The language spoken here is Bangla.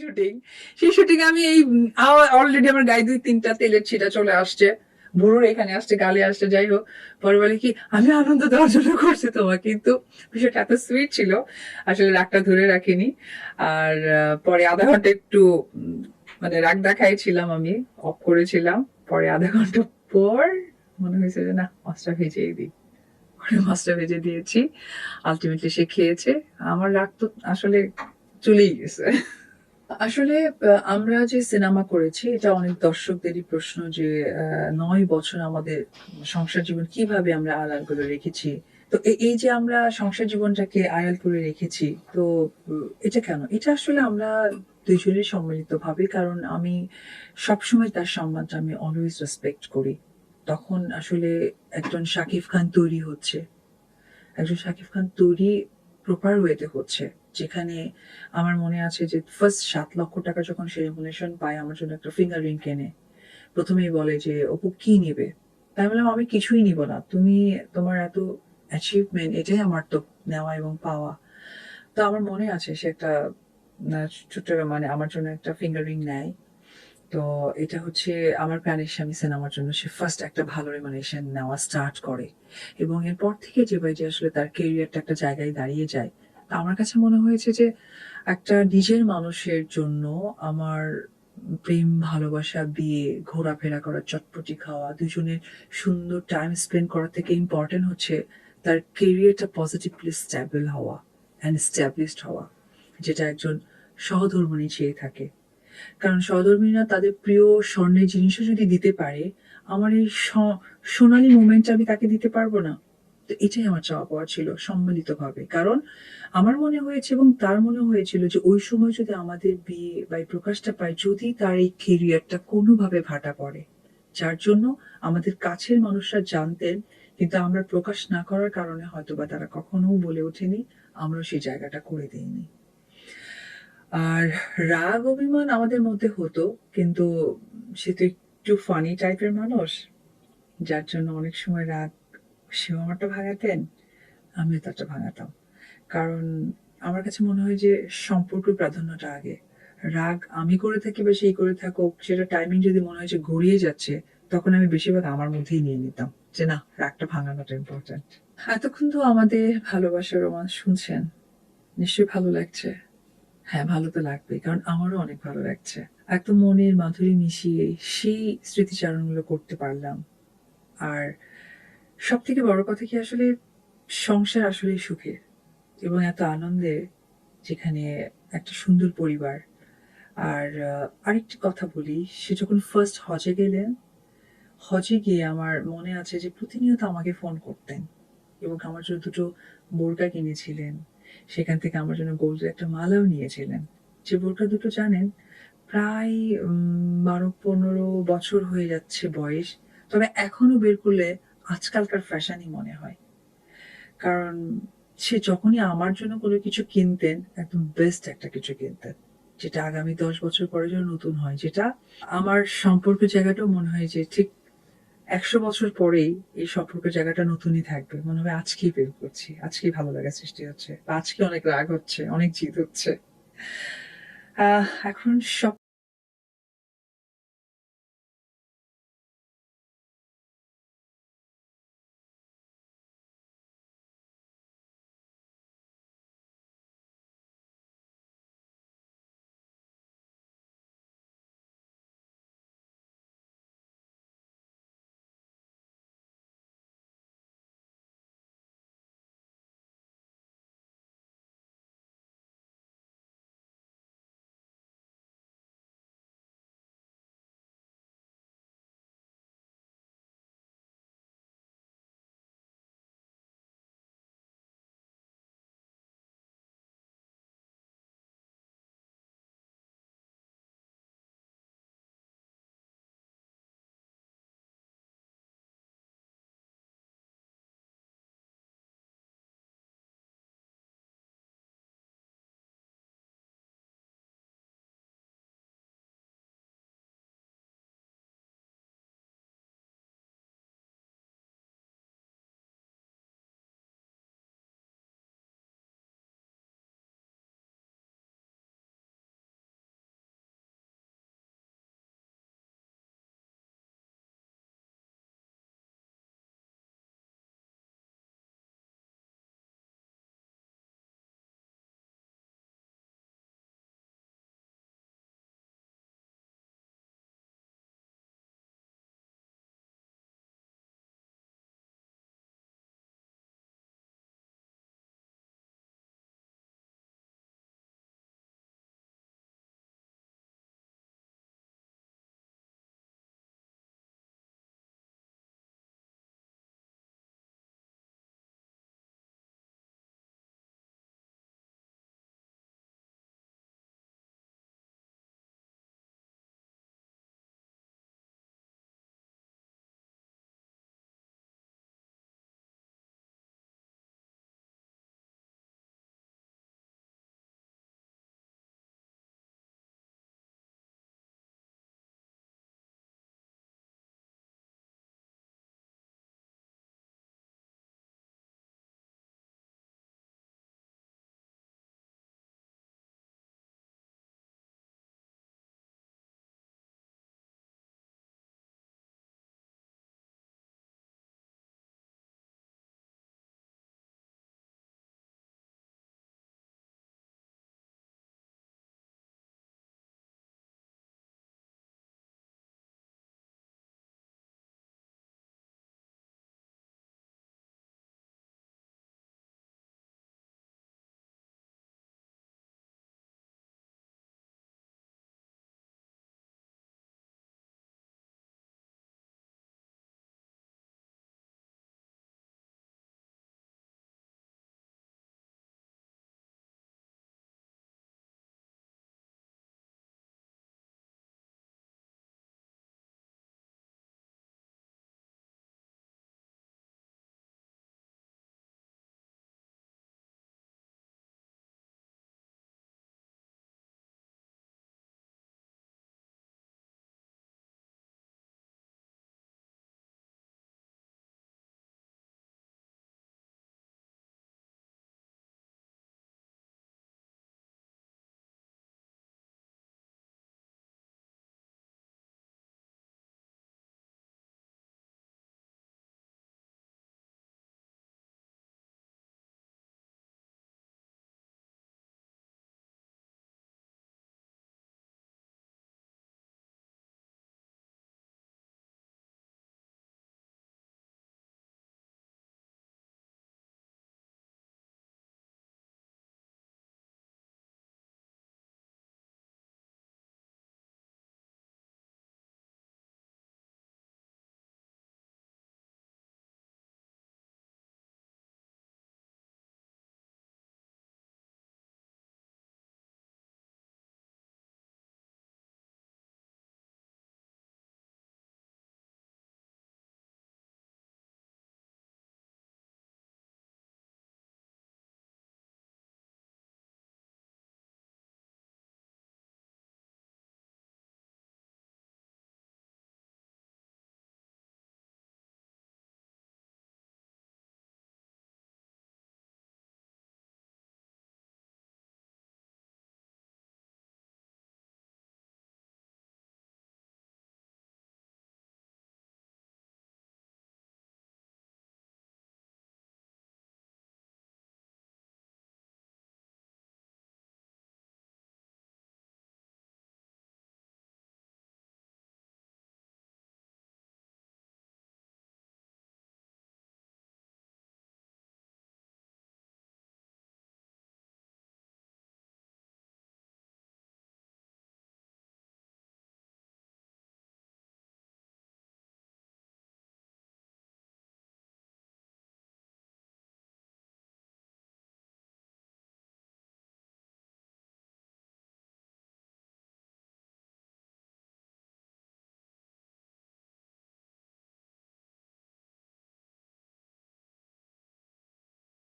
শুটিং সেই শুটিং আমি এই অলরেডি আমার গায়ে দুই তিনটা তেলের ছিটা চলে আসছে। বুড়োর এখানে আসছে, গালে আসছে, যাই হোক। পরে বলে কি, আমি আনন্দ দেওয়ার জন্য করছি কিন্তু বিষয়টা এত সুইট ছিল, আসলে রাগটা ধরে রাখিনি। আর পরে আধা ঘণ্টা একটু মানে রাগ দেখাইছিলাম আমি অফ করেছিলাম। পরে আধা ঘণ্টা পর মনে হয়েছে যে, না, মাছটা ভেজেই দিই। পরে মাছটা ভেজে দিয়েছি। আলটিমেটলি সে খেয়েছে। আমার রাগ তো আসলে চলেই গেছে। আসলে আমরা যে সিনেমা করেছি, এটা অনেক দর্শকদেরই প্রশ্ন যে নয় বছর আমাদের সংসার জীবন কীভাবে আমরা আড়াল করে রেখেছি? তো এই যে আমরা সংসার জীবনটাকে আড়াল করে রেখেছি, তো এটা কেন? এটা আসলে আমরা দুজনের সম্মিলিত ভাবে কারণ আমি সবসময় তার সম্মানটা আমি অলওয়েজ রেসপেক্ট করি। তখন আসলে একজন শাকিব খান তৈরি হচ্ছে। একজন শাকিব খান তৈরি প্রপার ওয়েতে হচ্ছে। যেখানে আমার মনে আছে যে ফার্স্ট সাত লক্ষ টাকা যখন সে রেমুনেশন পায়, আমার জন্য একটা ফিঙ্গার রিং কেনে। প্রথমেই বলে যে, অপু, কি নিবে? তাই বললাম, আমি কিছুই নিব না। তুমি তোমার এত অ্যাচিভমেন্ট এটাই আমার তো নেওয়া এবং পাওয়া। তো আমার মনে আছে সে একটা ছোট্ট মানে আমার জন্য একটা ফিঙ্গার রিং নেয়। তো এটা হচ্ছে আমার প্রাণের স্বামী সিনেমার জন্য সে ফার্স্ট একটা ভালো রেমুনেশন নেওয়া স্টার্ট করে। এবং এরপর থেকে যে ভাই যে আসলে তার কেরিয়ারটা একটা জায়গায় দাঁড়িয়ে যায় আমার কাছে মনে হয়েছে যে একটা নিজের মানুষের জন্য আমার প্রেম, ভালোবাসা, বিয়ে, ঘোরাফেরা করা, চটপটি খাওয়া, দুজনের সুন্দর টাইম স্পেন্ড করার থেকে ইম্পর্টেন্ট হচ্ছে তার কেরিয়ারটা পজিটিভলি স্ট্যাবল হওয়া অ্যান্ড স্ট্যাবলিশড হওয়া, যেটা একজন সহধর্মিণী চেয়ে থাকে। কারণ সহধর্মিনীরা তাদের প্রিয় স্বর্ণের জিনিসও যদি দিতে পারে, আমার এই সোনালী মোমেন্টটা আমি তাকে দিতে পারব না। তো এটাই আমার চাওয়া পাওয়া ছিল সম্মিলিতভাবে। কারণ আমার মনে হয়েছে এবং তার মনে হয়েছিল যে ওই সময় যদি আমাদের বিয়ে বা প্রকাশটা পায়, যদি তার এই কেরিয়ারটা কোনোভাবে ভাটা পড়ে, যার জন্য আমাদের কাছের মানুষরা জানতেন, কিন্তু আমরা প্রকাশ না করার কারণে হয়তো বা তারা কখনো বলে ওঠেনি আমরা সেই জায়গাটা করে দিইনি। আর রাগ, অভিমান আমাদের মধ্যে হতো, কিন্তু সে তো একটু ফানি টাইপের মানুষ, যার জন্য অনেক সময় রাগ, সেও আমারটা ভাঙাতেন, আমিও তারটা ভাঙাতাম। কারণ আমার কাছে মনে হয় যে সম্পর্ক প্রাধান্যটা আগে। রাগ আমি করে থাকি বা সেই করে থাকুক, সেটা টাইমিং যদি মনে হয় যে গড়িয়ে যাচ্ছে, তখন আমি বেশিরভাগ আমার মধ্যেই নিয়ে নিতাম যে না, রাগটা ভাঙানোটা ইম্পর্টেন্ট এতক্ষণ তো আমাদের ভালোবাসার রোমান শুনছেন। নিশ্চয়ই ভালো লাগছে। হ্যাঁ ভালো তো লাগবে কারণ আমারও অনেক ভালো লাগছে। একদম মনের মাধুরী মিশিয়ে সেই স্মৃতিচারণগুলো করতে পারলাম। আর সব থেকে বড় কথা কি আসলে সংসার আসলে সুখের। এবং এত আনন্দের যেখানে একটা সুন্দর পরিবার। আর আরেকটি কথা বলি, সে যখন ফার্স্ট হজে গেলেন, হজে গিয়ে আমার মনে আছে যে প্রতিনিয়ত আমাকে ফোন করতেন এবং আমার জন্য দুটো বোরকা কিনেছিলেন। সেখান থেকে আমার জন্য গোল্ডের একটা মালাও নিয়েছিলেন। যে বোরকা দুটো জানেন, প্রায় বারো পনেরো বছর হয়ে যাচ্ছে বয়স, তবে এখনও বের করলে আজকালকার ফ্যাশনই মনে হয়। কারণ সে যখনই আমার জন্য কোনো কিছু কিনতেন একদম বেস্ট একটা কিছু কিনতেন যেটা আগামী দশ বছর পরে যেন নতুন হয় যেটা আমার সম্পর্কের জায়গাটাও মনে হয় যে ঠিক একশো বছর পরেই এই সম্পর্কের জায়গাটা নতুনই থাকবে। মনে হবে আজকেই বের করছি আজকেই ভালো লাগা সৃষ্টি হচ্ছে আজকে অনেক রাগ হচ্ছে অনেক জিত হচ্ছে। আহ, এখন সব